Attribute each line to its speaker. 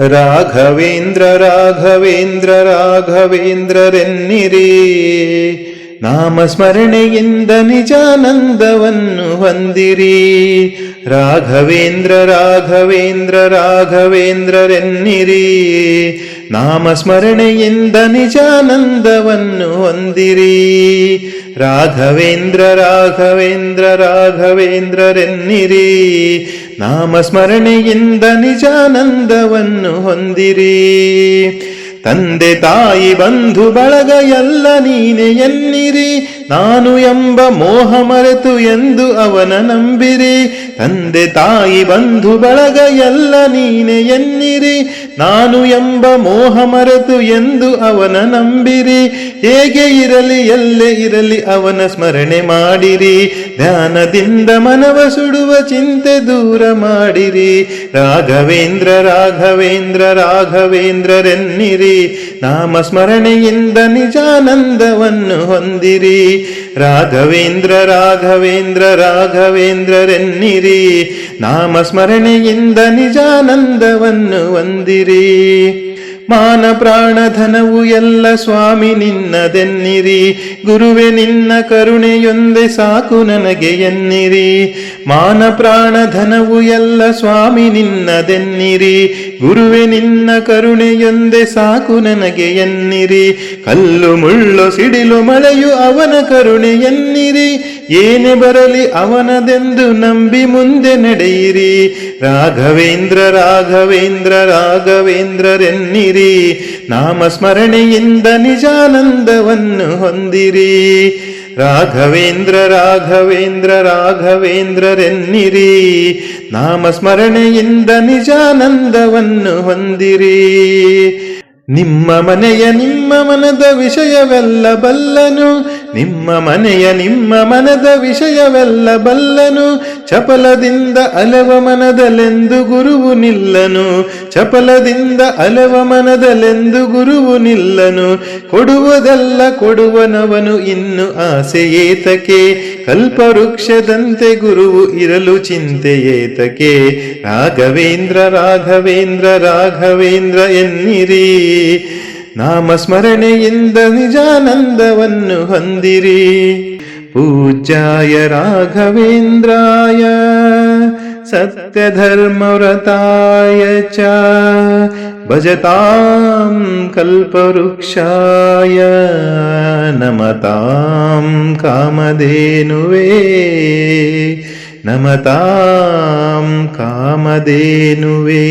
Speaker 1: ರಾಘವೇಂದ್ರ ರಾಘವೇಂದ್ರ ರಾಘವೇಂದ್ರರೆನ್ನಿರಿ ನಾಮಸ್ಮರಣೆಯಿಂದ ನಿಜಾನಂದವನ್ನು ಹೊಂದಿರಿ. ರಾಘವೇಂದ್ರ ರಾಘವೇಂದ್ರ, ರಾಘವೇಂದ್ರರೆನ್ನಿರಿ. ನಾಮಸ್ಮರಣೆಯಿಂದ ನಿಜಾನಂದವನ್ನು ಹೊಂದಿರಿ. ರಾಘವೇಂದ್ರ ರಾಘವೇಂದ್ರ, ರಾಘವೇಂದ್ರರೆನ್ನಿರಿ. ನಾಮಸ್ಮರಣೆಯಿಂದ ನಿಜಾನಂದವನ್ನು ಹೊಂದಿರಿ. ತಂದೆ ತಾಯಿ ಬಂಧು ಬಳಗ ಎಲ್ಲ ನೀನೆ ಎನ್ನಿರಿ. ನಾನು ಎಂಬ ಮೋಹ ಮರೆತು ಎಂದು ಅವನ ನಂಬಿರಿ. ತಂದೆ ತಾಯಿ ಬಂಧು ಬಳಗ ಎಲ್ಲ ನೀನೆ ಎನ್ನಿರಿ. ನಾನು ಎಂಬ ಮೋಹ ಮರೆತು ಎಂದು ಅವನ ನಂಬಿರಿ. ಹೇಗೆ ಇರಲಿ, ಎಲ್ಲೇ ಇರಲಿ ಅವನ ಸ್ಮರಣೆ ಮಾಡಿರಿ. ಧ್ಯಾನದಿಂದ ಮನವ ಸುಡುವ ಚಿಂತೆ ದೂರ ಮಾಡಿರಿ. ರಾಘವೇಂದ್ರ ರಾಘವೇಂದ್ರ, ರಾಘವೇಂದ್ರರೆನ್ನಿರಿ. ನಾಮ ಸ್ಮರಣೆಯಿಂದ ನಿಜಾನಂದವನ್ನು ಹೊಂದಿರಿ. ರಾಘವೇಂದ್ರ ರಾಘವೇಂದ್ರ, ರಾಘವೇಂದ್ರರೆನ್ನಿರಿ. ನಾಮ ಸ್ಮರಣೆಯಿಂದ ನಿಜಾನಂದವನ್ನು ಹೊಂದಿರಿ. ಮಾನ ಪ್ರಾಣ ಧನವು ಎಲ್ಲ ಸ್ವಾಮಿ ನಿನ್ನದೆನ್ನಿರಿ. ಗುರುವೆ, ನಿನ್ನ ಕರುಣೆಯೊಂದೆ ಸಾಕು ನನಗೆ ಎನ್ನಿರಿ. ಮಾನ ಪ್ರಾಣ ಧನವು ಎಲ್ಲ ಸ್ವಾಮಿ ನಿನ್ನದೆನ್ನಿರಿ. ಗುರುವೆ ನಿನ್ನ ಕರುಣೆಯೊಂದೆ ಸಾಕು ನನಗೆ ಎನ್ನಿರಿ. ಕಲ್ಲು ಮುಳ್ಳು ಸಿಡಿಲು ಮಳೆಯು ಅವನ ಕರುಣೆ ಎನ್ನಿರಿ. ಏನೇ ಬರಲಿ ಅವನದೆಂದು ನಂಬಿ ಮುಂದೆ ನಡೆಯಿರಿ. ರಾಘವೇಂದ್ರ ರಾಘವೇಂದ್ರ, ರಾಘವೇಂದ್ರರೆನ್ನಿರಿ. ನಾಮಸ್ಮರಣೆಯಿಂದ ನಿಜಾನಂದವನ್ನು ಹೊಂದಿರಿ. ರಾಘವೇಂದ್ರ ರಾಘವೇಂದ್ರ, ರಾಘವೇಂದ್ರರೆನ್ನಿರಿ. ನಾಮಸ್ಮರಣೆಯಿಂದ ನಿಜಾನಂದವನ್ನು ಹೊಂದಿರಿ. ನಿಮ್ಮ ಮನೆಯ ನಿಮ್ಮ ಮನದ ವಿಷಯವೆಲ್ಲ ಬಲ್ಲನು. ನಿಮ್ಮ ಮನೆಯ ನಿಮ್ಮ ಮನದ ವಿಷಯವೆಲ್ಲ ಬಲ್ಲನು. ಚಪಲದಿಂದ ಅಲವ ಮನದಲೆಂದು ಗುರುವು ನಿಲ್ಲನು. ಚಪಲದಿಂದ ಅಲವ ಮನದಲೆಂದು ಗುರುವು ನಿಲ್ಲನು. ಕೊಡುವುದಲ್ಲ ಕೊಡುವನವನು ಇನ್ನು ಆಸೆ ಏತಕೆ ಕಲ್ಪವೃಕ್ಷದಂತೆ ಗುರುವು ಇರಲು ಚಿಂತೆಯೇತಕೆ ರಾಘವೇಂದ್ರ ರಾಘವೇಂದ್ರ ರಾಘವೇಂದ್ರ ಎನ್ನಿರಿ. ನಾಮಸ್ಮರಣೆಯಿಂದ ನಿಜಾನಂದವನ್ನು ಹೊಂದಿರಿ. ಪೂಜ್ಯಾಯ ರಾಘವೇಂದ್ರಾಯ. सत्यधर्मव्रताय च भजतां कल्पवृक्षाय नमतां कामधेनुवे नमतां कामधेनुवे